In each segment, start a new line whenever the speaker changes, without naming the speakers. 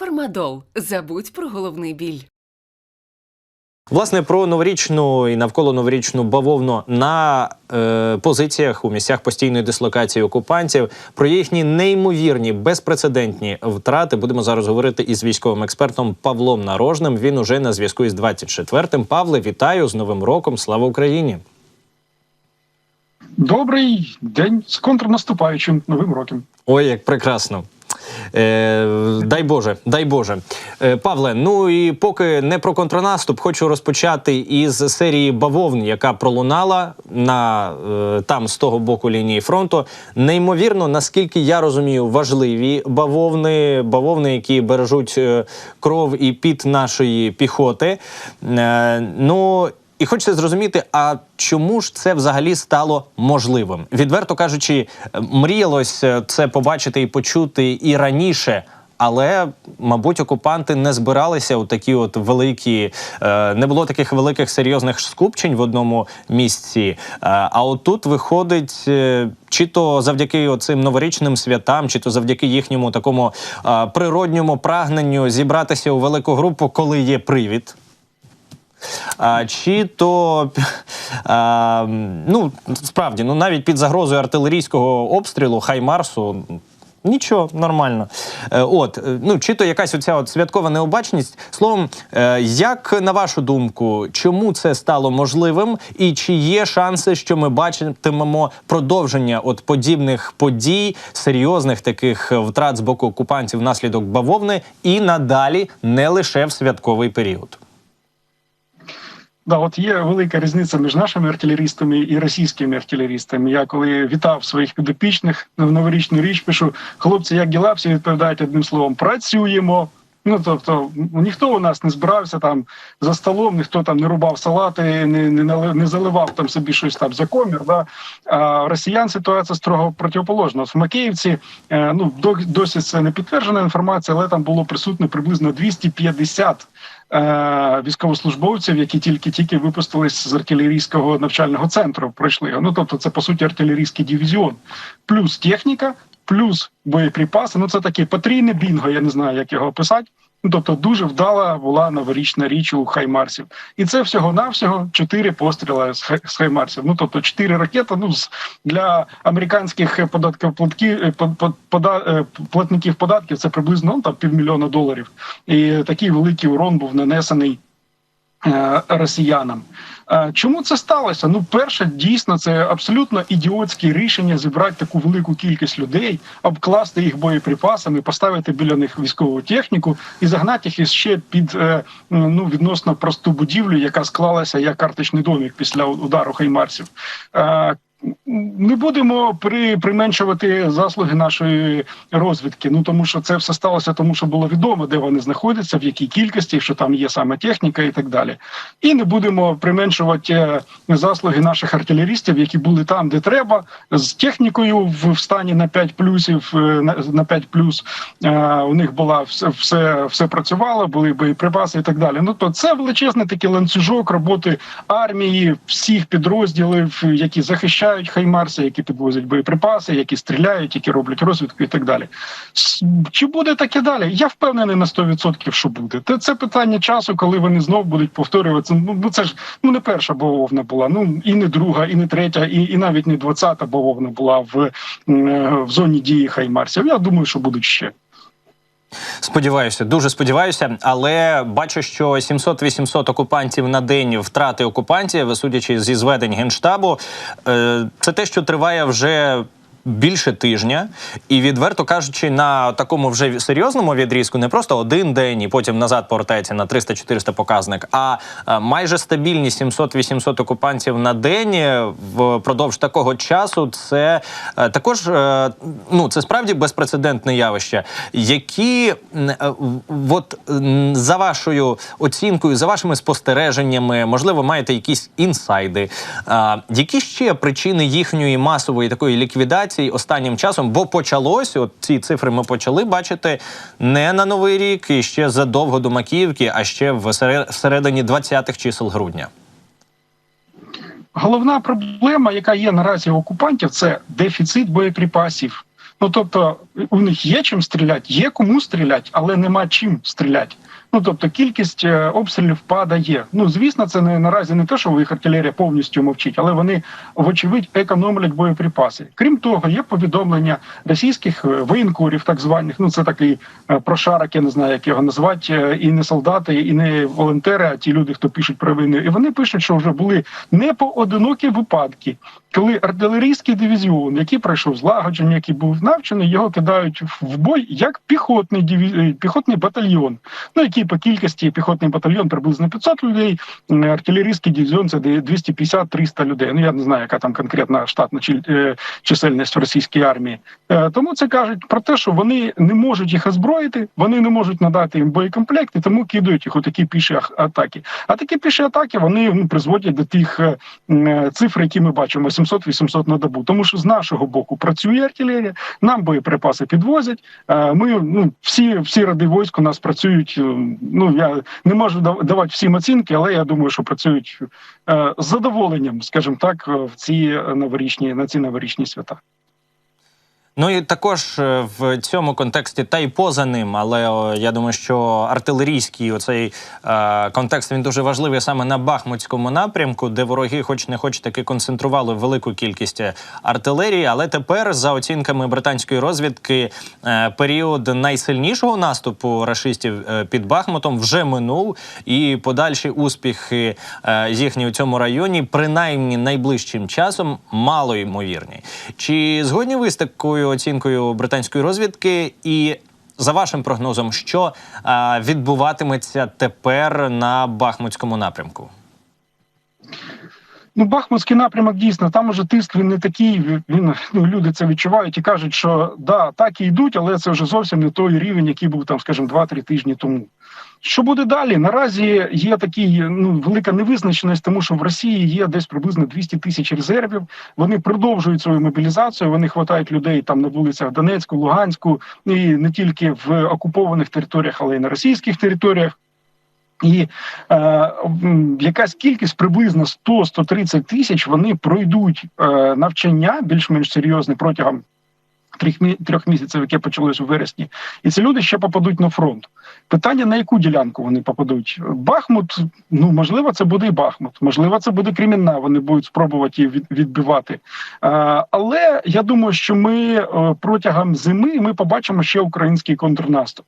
Фармадол. Забудь про головний біль.
Власне, про новорічну і навколо новорічну бавовну на е, позиціях у місцях постійної дислокації окупантів. Про їхні неймовірні безпрецедентні втрати будемо зараз говорити із військовим експертом Павлом Нарожним. Він уже на зв'язку із 24-м. Павле, вітаю з Новим роком! Слава Україні!
Добрий день з контрнаступаючим новим роком.
Ой, як прекрасно. Е, дай Боже, дай Боже. Е, Павле, ну і поки не про контрнаступ, хочу розпочати із серії бавовн, яка пролунала на е, там з того боку лінії фронту. Неймовірно, наскільки я розумію, важливі бавовни, бавовни, які бережуть е, кров і піт нашої піхоти. Е, ну і хочеться зрозуміти, а чому ж це взагалі стало можливим? Відверто кажучи, е, мріялось е, це побачити і почути і раніше. Але, мабуть, окупанти не збиралися у такі от великі, е, не було таких великих серйозних скупчень в одному місці. А от тут виходить, чи то завдяки цим новорічним святам, чи то завдяки їхньому такому природньому прагненню зібратися у велику групу, коли є привід. А, чи то а, ну справді ну навіть під загрозою артилерійського обстрілу Хаймарсу. Нічого, нормально. Е, От, е, ну чи то якась оця от святкова необачність. Словом, е, як на вашу думку, чому це стало можливим, і чи є шанси, що ми бачитимемо продовження от подібних подій, серйозних таких втрат з боку окупантів внаслідок бавовни, і надалі не лише в святковий період?
Да, от є велика різниця між нашими артилерістами і російськими артилерістами. Я коли вітав своїх підопічних в новорічну річ, пишу хлопці, як діла, всі відповідають одним словом: працюємо. Ну тобто ніхто у нас не збирався там за столом, ніхто там не рубав салати, не не, не заливав там собі щось там за комір. Да? А росіян ситуація строго противоположна. От в Макеївці е, ну досі це не підтверджена інформація, але там було присутно приблизно 250 е, військовослужбовців, які тільки тільки випустились з артилерійського навчального центру. Пройшли. Ну тобто, це по суті артилерійський дивізіон, плюс техніка, плюс боєприпаси. Ну це таке потрійне бінго. Я не знаю, як його описати. Ну, тобто дуже вдала була новорічна річ у Хаймарсів, і це всього навсього чотири постріли з Хаймарсів. Ну тобто чотири ракети. Ну для американських податків платників податків це приблизно ну, там півмільйона доларів. І такий великий урон був нанесений е, росіянам. Е, Чому це сталося? Ну, перше, дійсно, це абсолютно ідіотське рішення зібрати таку велику кількість людей, обкласти їх боєприпасами, поставити біля них військову техніку і загнати їх іще під е, ну відносно просту будівлю, яка склалася як карточний домик після удару хаймарсів. Не будемо при, применшувати заслуги нашої розвідки. Ну тому що це все сталося, тому що було відомо, де вони знаходяться, в якій кількості, що там є саме техніка і так далі. І не будемо применшувати е, заслуги наших артилерістів, які були там, де треба, з технікою в стані на 5 плюсів, е, на, на 5 плюс. Е, у них була все, все, все працювало, були боєприпаси і так далі. Ну то це величезний такий ланцюжок роботи армії, всіх підрозділів, які захищають Хаймарси, які підвозять боєприпаси, які стріляють, які роблять розвідку і так далі. Чи буде таке далі? Я впевнений на 100%, що буде. Це, це питання часу, коли вони знов будуть повторюватися. Ну ну, це ж ну не перша бавовна була, ну і не друга, і не третя, і, і навіть не двадцята бавовна була в, е, в зоні дії Хаймарсів. Я думаю, що будуть ще.
Сподіваюся, дуже сподіваюся, але бачу, що 700-800 окупантів на день втрати окупантів, судячи зі зведень генштабу, е, це те, що триває вже. Більше тижня, і відверто кажучи, на такому вже серйозному відрізку не просто один день і потім назад повертається на 300-400 показник, а е, майже стабільні 700-800 окупантів на день е, впродовж такого часу. Це е, також ну це справді безпрецедентне явище. Які от за вашою оцінкою, за вашими спостереженнями, можливо, маєте якісь інсайди. Які ще причини їхньої масової такої ліквідації останнім часом? Бо почалось, от ці цифри ми почали бачити не на новий рік і ще задовго до Макіївки, а ще всередині 20-х чисел грудня.
Головна проблема, яка є наразі у окупантів, це дефіцит боєприпасів. Ну тобто у них є чим стріляти, є кому стріляти, але нема чим стріляти. Ну тобто кількість е, обстрілів падає. Ну звісно, це не наразі не те, що їх артилерія повністю мовчить, але вони вочевидь економлять боєприпаси. Крім того, є повідомлення російських е, воєнкорів, так званих. Ну це такий е, прошарок, я не знаю, як його назвати, і не солдати, і не волонтери, а ті люди, хто пишуть про війну. І вони пишуть, що вже були непоодинокі випадки, коли артилерійський дивізіон, який пройшов злагодження, який був навчений, його кидають в бой як піхотний диві... піхотний батальйон. Ну який по кількості піхотний батальйон приблизно 500 людей. м, Артилерійський дивізіон це де 250-300 людей. Ну я не знаю, яка там конкретна штатна е, чисельність в російській армії. Е, Тому це кажуть про те, що вони не можуть їх озброїти, вони не можуть надати їм боєкомплект, і тому кидають їх у такі піші атаки. А такі піші атаки вони ну, призводять до тих е, е, цифр, які ми бачимо: 700-800 на добу. Тому що з нашого боку працює артилерія, нам боєприпаси підвозять. Е, Ми ну всі, всі ради військ у нас працюють. Ну я не можу давати всім оцінки, але я думаю, що працюють е, з задоволенням, скажімо так, в ці е, новорічні на ці новорічні свята.
Ну і також е, в цьому контексті, та й поза ним, але я думаю, що артилерійський оцей е, контекст він дуже важливий саме на Бахмутському напрямку, де вороги, хоч не хоч таки концентрували велику кількість е, артилерії. Але тепер, за оцінками британської розвідки, е, період найсильнішого наступу рашистів е, під Бахмутом вже минув, і подальші успіхи е, їхні у цьому районі, принаймні найближчим часом, мало ймовірні. Чи згодні ви з такою оцінкою британської розвідки? І за вашим прогнозом, що е, відбуватиметься тепер на Бахмутському напрямку?
Ну, Бахмутський напрямок дійсно там уже тиск він не такий. Він ну люди це відчувають і кажуть, що да, так і йдуть, але це вже зовсім не той рівень, який був там, скажімо, 2-3 тижні тому. Що буде далі? Наразі є такий ну велика невизначеність, тому що в Росії є десь приблизно 200 тисяч резервів. Вони продовжують свою мобілізацію. Вони хватають людей там на вулицях Донецьку, Луганську, і не тільки в окупованих територіях, але й на російських територіях. І е, якась кількість приблизно 100-130 тисяч вони пройдуть е, навчання більш-менш серйозне протягом трьох, місяців, яке почалось у вересні, і ці люди ще попадуть на фронт. Питання на яку ділянку вони попадуть? Бахмут, ну можливо, це буде і Бахмут, можливо, це буде Кремінна. Вони будуть спробувати її відбивати. Але я думаю, що ми е, протягом зими ми побачимо ще український контрнаступ.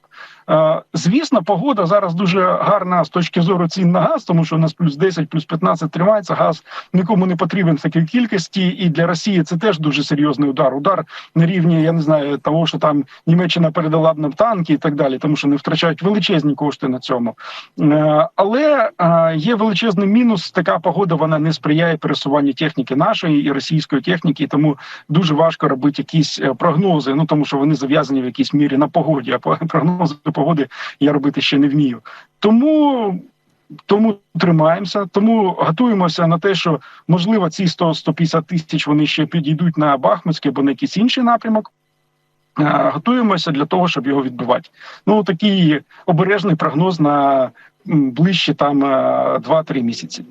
Звісно, погода зараз дуже гарна з точки зору цін на газ, тому що у нас плюс 10, плюс 15 тримається. Газ нікому не потрібен в такій кількості, і для Росії це теж дуже серйозний удар. Удар на рівні, я не знаю, того, що там Німеччина передала б нам танки і так далі, тому що не втрачають величезні кошти на цьому. Е, Але е, є величезний мінус. Така погода вона не сприяє пересуванню техніки нашої і російської техніки, тому дуже важко робити якісь е, прогнози. Ну тому що вони зав'язані в якійсь мірі на погоді. А прогнози погоди я робити ще не вмію. Тому. Тому тримаємося, тому готуємося на те, що можливо ці 100-150 тисяч вони ще підійдуть на Бахмутський або на якийсь інший напрямок. Е, Готуємося для того, щоб його відбивати. Ну такий обережний прогноз на ближчі там е, 2-3 місяці.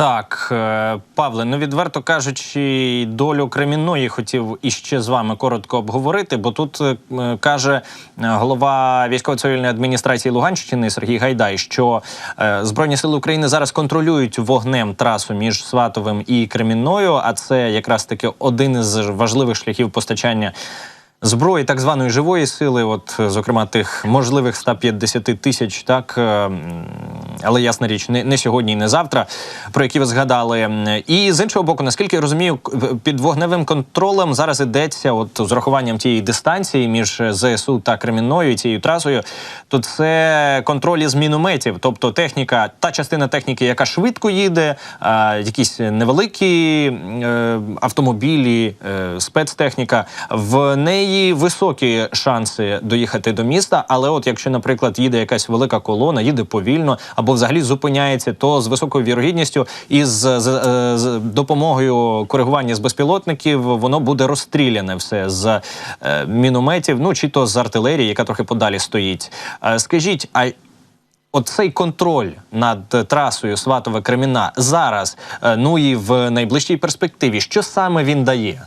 Так, е, Павле, ну відверто кажучи, долю Кремінної хотів іще з вами коротко обговорити, бо тут е, каже е, голова військово-цивільної адміністрації Луганщини Сергій Гайдай, що Збройні сили України зараз контролюють вогнем трасу між Сватовим і Кремінною, а це якраз таки один із важливих шляхів постачання. Зброї так званої живої сили, от зокрема тих можливих 150 тисяч, так е, але ясна річ, не, не сьогодні і не завтра, про які ви згадали. І з іншого боку, наскільки я розумію, під вогневим контролем зараз ідеться, от з урахуванням тієї дистанції між ЗСУ та Кремінною і цією трасою, то це контроль із мінометів, тобто техніка, та частина техніки, яка швидко їде, якісь невеликі е, автомобілі, е, спецтехніка, в неї високі шанси доїхати до міста. Але, от якщо, наприклад, їде якась велика колона, їде повільно або взагалі зупиняється, то з високою вірогідністю і з, з, з допомогою коригування з безпілотників воно буде розстріляне все з е, мінометів, ну чи то з артилерії, яка трохи подалі стоїть. Е, скажіть, а Оцей контроль над трасою Сватове Креміна зараз, е, ну і в найближчій перспективі, що саме він дає?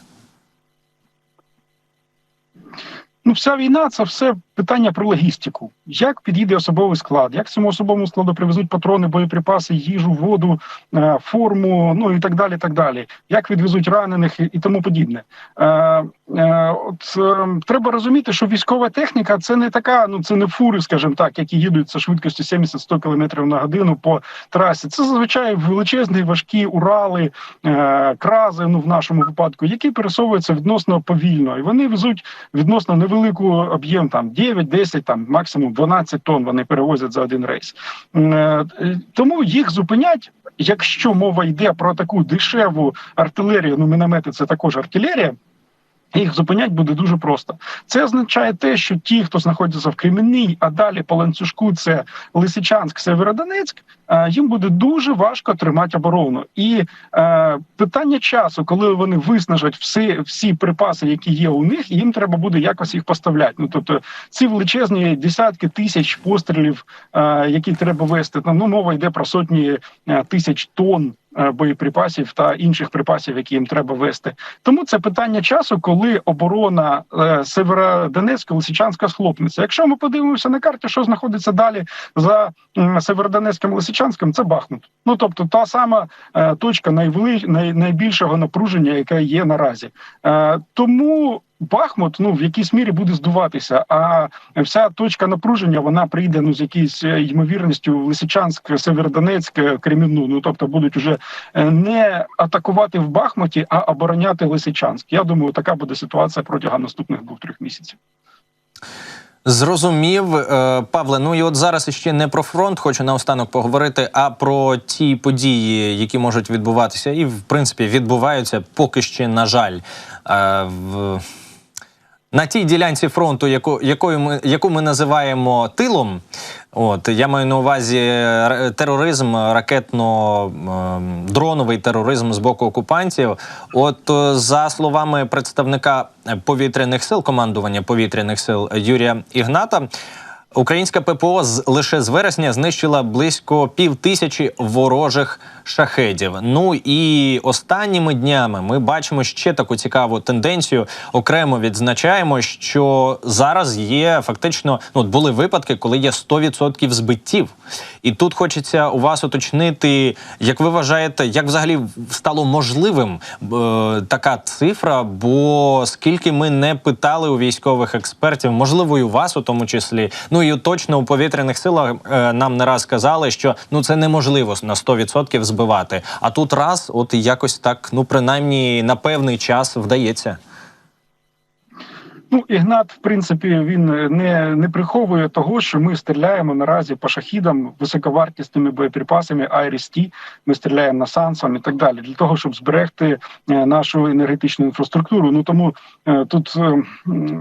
Ну, вся війна це все питання про логістику. Як підійде особовий склад, як цьому особовому складу привезуть патрони, боєприпаси, їжу, воду, е, форму, ну і так далі. так далі. Як відвезуть ранених і тому подібне. Е, е, от треба розуміти, що військова техніка це не така, ну це не фури, скажімо так, які їдуть за швидкістю 70-100 км на годину по трасі. Це зазвичай величезні важкі урали, крази, ну в нашому випадку, які пересовуються відносно повільно, і вони везуть відносно невелику об'єм, там 9-10, там максимум 12 тонн вони перевозять за один рейс. Е, Тому їх зупинять. Якщо мова йде про таку дешеву артилерію, ну міномети це також артилерія. Їх зупинять буде дуже просто. Це означає те, що ті, хто знаходиться в Кремінній, а далі по ланцюжку це Лисичанськ, Северодонецьк, е, їм буде дуже важко тримати оборону. І е, питання часу, коли вони виснажать всі, всі припаси, які є у них, їм треба буде якось їх поставляти. Ну тобто ці величезні десятки тисяч пострілів, е, які треба вести. Ну мова йде про сотні е, тисяч тонн. Е, Боєприпасів та інших припасів, які їм треба вести, тому це питання часу, коли оборона е, Северодонецька, Лисичанська схлопнеться. Якщо ми подивимося на карті, що знаходиться далі за Северодонецьким Лисичанським, це Бахмут. Ну тобто та сама е, точка найбільшого напруження, яка є наразі. Тому Бахмут ну в якійсь мірі буде здуватися. А вся точка напруження вона прийде ну з якоюсь е, ймовірністю в Лисичанськ, Северодонецьк, е, Кремінну. Ну тобто будуть уже е, не атакувати в Бахмуті, а обороняти Лисичанськ. Я думаю, така буде ситуація протягом наступних двох-трьох місяців.
Зрозумів, Павле. Ну і от зараз іще не про фронт, хочу наостанок поговорити, а про ті події, які можуть відбуватися, і в принципі відбуваються поки ще, на жаль. В... На тій ділянці фронту, яку, якою ми, яку ми називаємо тилом, от я маю на увазі тероризм, ракетно-дроновий тероризм з боку окупантів. От е, за словами представника повітряних сил, командування повітряних сил Юрія Ігната. Українська ППО з лише з вересня знищила близько пів тисячі ворожих шахедів. Ну і останніми днями ми бачимо ще таку цікаву тенденцію. Окремо відзначаємо, що зараз є фактично ну були випадки, коли є 100% збиттів. І тут хочеться у вас уточнити, як ви вважаєте, як взагалі стало можливим е, така цифра? Бо скільки ми не питали у військових експертів, можливо, і у вас у тому числі. Ну і точно у повітряних силах е, нам не раз сказали, що ну це неможливо на 100% збивати. А тут раз, от якось так, ну принаймні на певний час вдається.
Ну, Ігнат, в принципі, він не, не приховує того, що ми стріляємо наразі по шахідам високовартісними боєприпасами IRST, Ми стріляємо на Сансам і так далі, для того, щоб зберегти е, нашу енергетичну інфраструктуру. Ну тому е, тут е,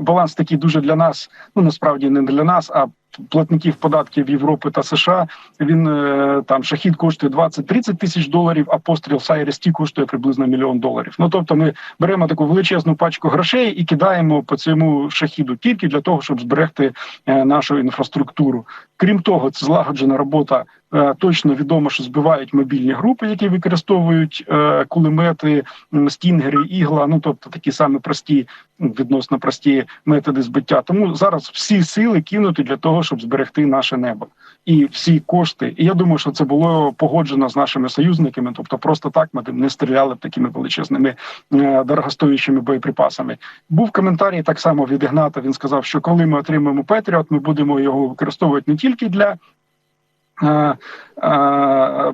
баланс такий дуже для нас, ну насправді не для нас, а платників податків Європи та США. Він е, там шахід коштує 20-30 тисяч доларів, а постріл IRST коштує приблизно мільйон доларів. Ну тобто, ми беремо таку величезну пачку грошей і кидаємо по цьому шахіду тільки для того, щоб зберегти е, нашу інфраструктуру. Крім того, це злагоджена робота. Е, Точно відомо, що збивають мобільні групи, які використовують е, кулемети, стінгери, ігла. Ну тобто такі самі прості, ну, відносно прості методи збиття. Тому зараз всі сили кинуті для того, щоб зберегти наше небо і всі кошти. І я думаю, що це було погоджено з нашими союзниками. Тобто, просто так ми не стріляли б такими величезними е, дорогостоящими боєприпасами. Був коментарій так само від Ігната. Він сказав, що коли ми отримаємо Петріот, ми будемо його використовувати не тільки для. Е, е,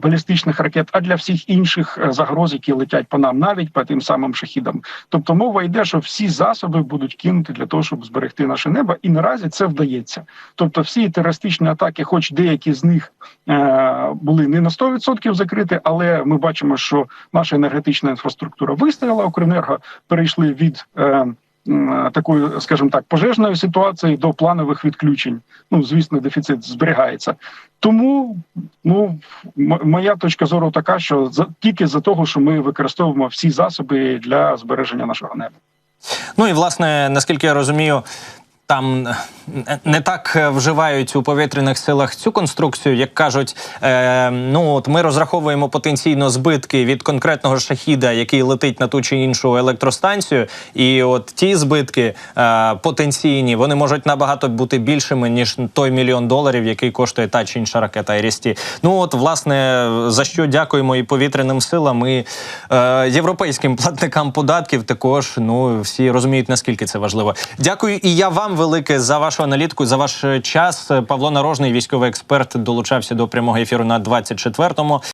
Балістичних ракет, а для всіх інших е, загроз, які летять по нам, навіть по тим самим шахідам. Тобто мова йде, що всі засоби будуть кинуті для того, щоб зберегти наше небо, і наразі це вдається. Тобто, всі терористичні атаки, хоч деякі з них були не на 100% закриті, але ми бачимо, що наша енергетична інфраструктура вистояла. Укренерго перейшли від такої, скажімо так, пожежної ситуації до планових відключень. Ну звісно, дефіцит зберігається. Тому ну моя точка зору така, що за тільки за того, що ми використовуємо всі засоби для збереження нашого неба.
Ну і власне, наскільки я розумію, там е, не так е, вживають у повітряних силах цю конструкцію, як кажуть, е, ну от ми розраховуємо потенційно збитки від конкретного шахіда, який летить на ту чи іншу електростанцію, і от ті збитки е, потенційні вони можуть набагато бути більшими ніж той мільйон доларів, який коштує та чи інша ракета Айрісті. Ну от власне за що дякуємо і повітряним силам, і е, європейським платникам податків. Також ну всі розуміють наскільки це важливо. Дякую і я вам велике за вашу аналітику, за ваш е, час. Павло Нарожний, військовий експерт, долучався до прямого ефіру на 24-му.